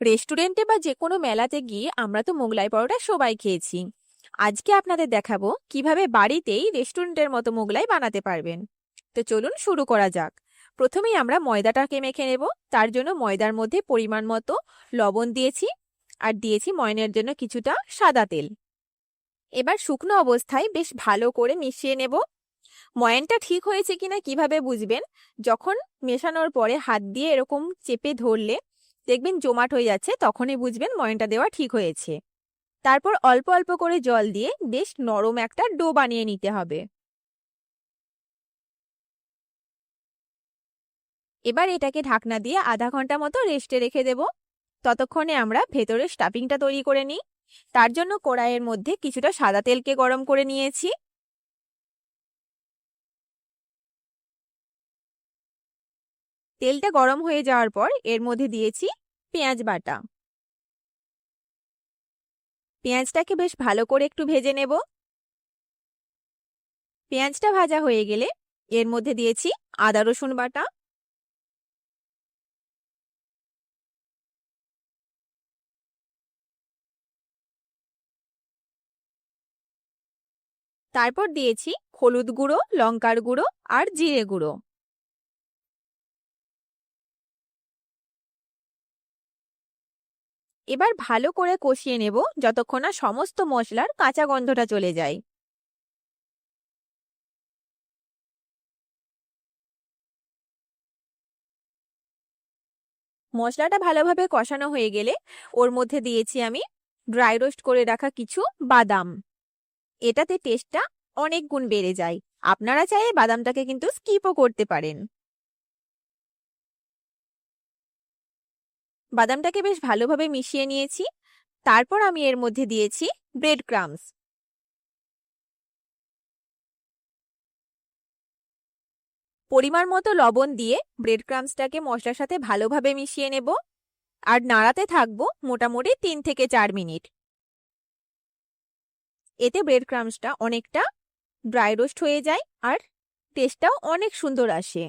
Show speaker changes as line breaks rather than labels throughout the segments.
রেস্টুরেন্টে বা যে কোনো মেলাতে গিয়ে আমরা তো মোগলাই পরোটা সবাই খেয়েছি। আজকে আপনাদের দেখাবো কীভাবে বাড়িতেই রেস্টুরেন্টের মতো মোগলাই বানাতে পারবেন। তো চলুন শুরু করা যাক। প্রথমেই আমরা ময়দাটাকে মেখে নেব। তার জন্য ময়দার মধ্যে পরিমাণ মতো লবণ দিয়েছি আর দিয়েছি ময়নের জন্য কিছুটা সাদা তেল। এবার শুকনো অবস্থায় বেশ ভালো করে মিশিয়ে নেব। ময়ানটা ঠিক হয়েছে কিনা কীভাবে বুঝবেন? যখন মেশানোর পরে হাত দিয়ে এরকম চেপে ধরলে দেখবেন জমাট হয়ে যাচ্ছে, তখনই বুঝবেন ময়নটা দেওয়া ঠিক হয়েছে। তারপর অল্প অল্প করে জল দিয়ে বেশ নরম একটা ডো বানিয়ে নিতে হবে। এবার এটাকে ঢাকনা দিয়ে আধা ঘণ্টা মতো রেস্টে রেখে দেব। ততক্ষণে আমরা ভেতরে স্টাফিংটা তৈরি করে নিই। তার জন্য কড়াইয়ের মধ্যে কিছুটা সাদা তেলকে গরম করে নিয়েছি। তেলটা গরম হয়ে যাওয়ার পর এর মধ্যে দিয়েছি পেঁয়াজ বাটা। পেঁয়াজটাকে বেশ ভালো করে একটু ভেজে নেব। পেঁয়াজটা ভাজা হয়ে গেলে এর মধ্যে দিয়েছি আদা, রসুন বাটা। তারপর দিয়েছি হলুদ গুঁড়ো, লঙ্কার গুঁড়ো আর জিরে গুঁড়ো। এবার ভালো করে কষিয়ে নেব যতক্ষণ না সমস্ত মশলার কাঁচা গন্ধটা চলে যায়। মশলাটা ভালোভাবে কষানো হয়ে গেলে ওর মধ্যে দিয়েছি আমি ড্রাই রোস্ট করে রাখা কিছু বাদাম। এটাতে টেস্টটা অনেক গুণ বেড়ে যায়। আপনারা চাইলে বাদামটাকে কিন্তু স্কিপও করতে পারেন। বাদামটাকে বেশ ভালোভাবে মিশিয়ে নিয়েছি। তারপর আমি এর মধ্যে দিয়েছি ব্রেড ক্রামস পরিমাণ মতো লবণ দিয়ে ব্রেড ক্রামসটাকে মশলার সাথে ভালোভাবে মিশিয়ে নেব। আর নাড়াতে থাকব মোটামুটি তিন থেকে চার মিনিট। এতে ব্রেড ক্রামসটা অনেকটা ড্রাই রোস্ট হয়ে যায় আর টেস্টটাও অনেক সুন্দর আসে।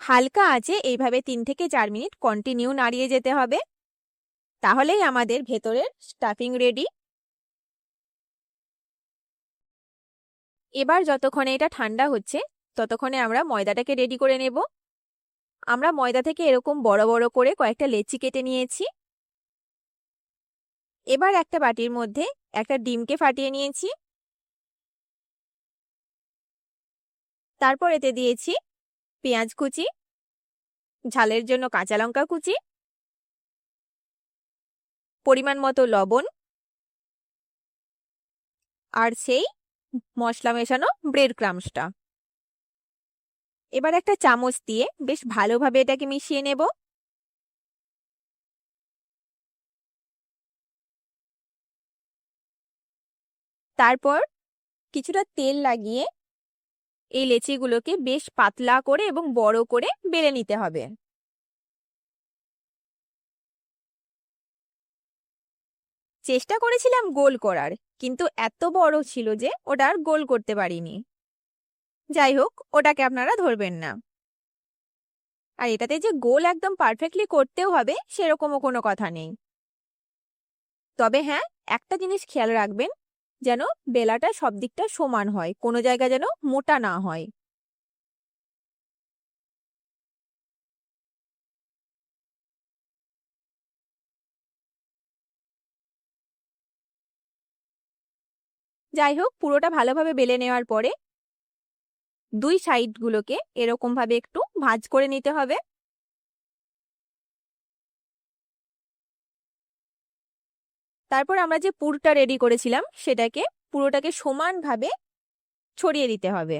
হালকা আছে, এইভাবে তিন থেকে চার মিনিট কন্টিনিউ নাড়িয়ে যেতে হবে। তাহলেই আমাদের ভেতরের স্টাফিং রেডি এবার যতক্ষণে এটা ঠান্ডা হচ্ছে, ততক্ষণে আমরা ময়দাটাকে রেডি করে নেব। আমরা ময়দা থেকে এরকম বড় বড় করে কয়েকটা লেচি কেটে নিয়েছি। এবার একটা বাটির মধ্যে একটা ডিমকে ফাটিয়ে নিয়েছি। তারপর এতে দিয়েছি পেঁয়াজ কুচি, ঝালের জন্য কাঁচা লঙ্কা কুচি, পরিমাণ মতো লবণ আর সেই মশলা মেশানো ব্রেড ক্রামসটা এবার একটা চামচ দিয়ে বেশ ভালোভাবে এটাকে মিশিয়ে নেব। তারপর কিছুটা তেল লাগিয়ে এই লেচিগুলোকে বেশ পাতলা করে এবং বড় করে বেলে নিতে হবে। চেষ্টা করেছিলাম গোল করার, কিন্তু এত বড় ছিল যে ওটা আর গোল করতে পারিনি। যাই হোক, ওটাকে আপনারা ধরবেন না। আর এটাতে যে গোল একদম পারফেক্টলি করতেও হবে, সেরকমও কোনো কথা নেই। তবে হ্যাঁ একটা জিনিস খেয়াল রাখবেন যেন বেলাটা সব দিকটা সমান হয়, কোনো জায়গা যেন মোটা না হয়। যাই হোক, পুরোটা ভালোভাবে বেলে নেওয়ার পরে দুই সাইডগুলোকে এরকমভাবে একটু ভাজ করে নিতে হবে। তারপর আমরা যে পুরটা রেডি করেছিলাম, সেটাকে পুরোটাকে সমানভাবে ছড়িয়ে দিতে হবে।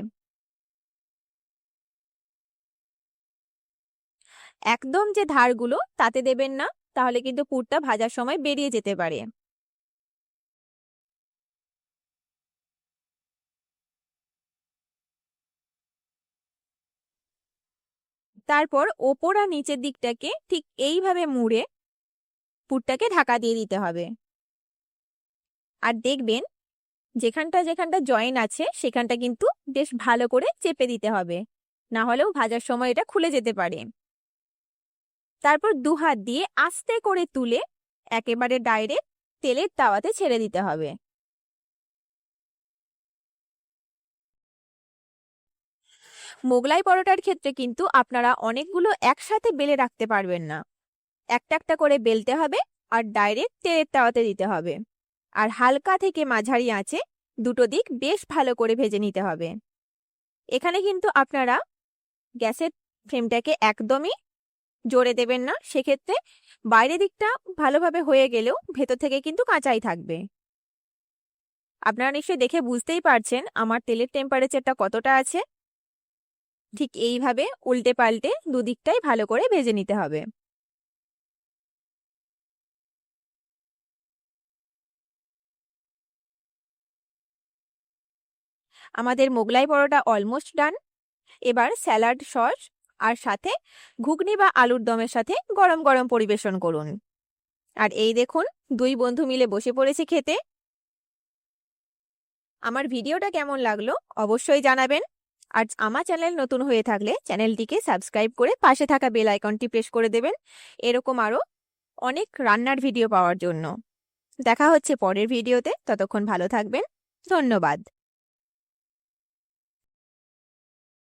একদম যে ধারগুলো, তাতে দেবেন না, তাহলে কিন্তু পুরটা ভাজার সময় বেরিয়ে যেতে পারে। তারপর ওপর আর নিচের দিকটাকে ঠিক এইভাবে মুড়ে পুরটাকে ঢাকা দিয়ে দিতে হবে। আর দেখবেন যেখানটা যেখানটা জয়েন আছে, সেখানটা কিন্তু বেশ ভালো করে চেপে দিতে হবে। না হলেও ভাজার সময় এটা খুলে যেতে পারে। তারপর দু হাত দিয়ে আস্তে করে তুলে একেবারে ডাইরেক্ট তেলের তাওয়াতে ছেড়ে দিতে হবে। মোগলাই পরোটার ক্ষেত্রে কিন্তু আপনারা অনেকগুলো একসাথে বেলে রাখতে পারবেন না। একটা একটা করে বেলতে হবে আর ডাইরেক্ট তেলের তাওয়াতে দিতে হবে। আর হালকা থেকে মাঝারি আঁচে দুটো দিক বেশ ভালো করে ভেজে নিতে হবে। এখানে কিন্তু আপনারা গ্যাসের ফ্লেমটাকে একদমই জোরে দেবেন না, সেক্ষেত্রে বাইরের দিকটা ভালোভাবে হয়ে গেলেও ভেতর থেকে কিন্তু কাঁচাই থাকবে। আপনারা নিশ্চয়ই দেখে বুঝতেই পারছেন আমার তেলের টেম্পারেচারটা কতটা আছে। ঠিক এইভাবে উল্টে পাল্টে দুদিকটাই ভালো করে ভেজে নিতে হবে। আমাদের মোগলাই পরোটা অলমোস্ট ডান এবার স্যালাড সস আর সাথে ঘুগনি বা আলুর দমের সাথে গরম গরম পরিবেশন করুন। আর এই দেখুন, দুই বন্ধু মিলে বসে পড়েছে খেতে। আমার ভিডিওটা কেমন লাগল অবশ্যই জানাবেন। আর আমার চ্যানেল নতুন হয়ে থাকলে চ্যানেলটিকে সাবস্ক্রাইব করে পাশে থাকা বেল আইকনটি প্রেস করে দেবেন। এরকম আরও অনেক রান্নার ভিডিও পাওয়ার জন্য। দেখা হচ্ছে পরের ভিডিওতে। ততক্ষণ ভালো থাকবেন। ধন্যবাদ।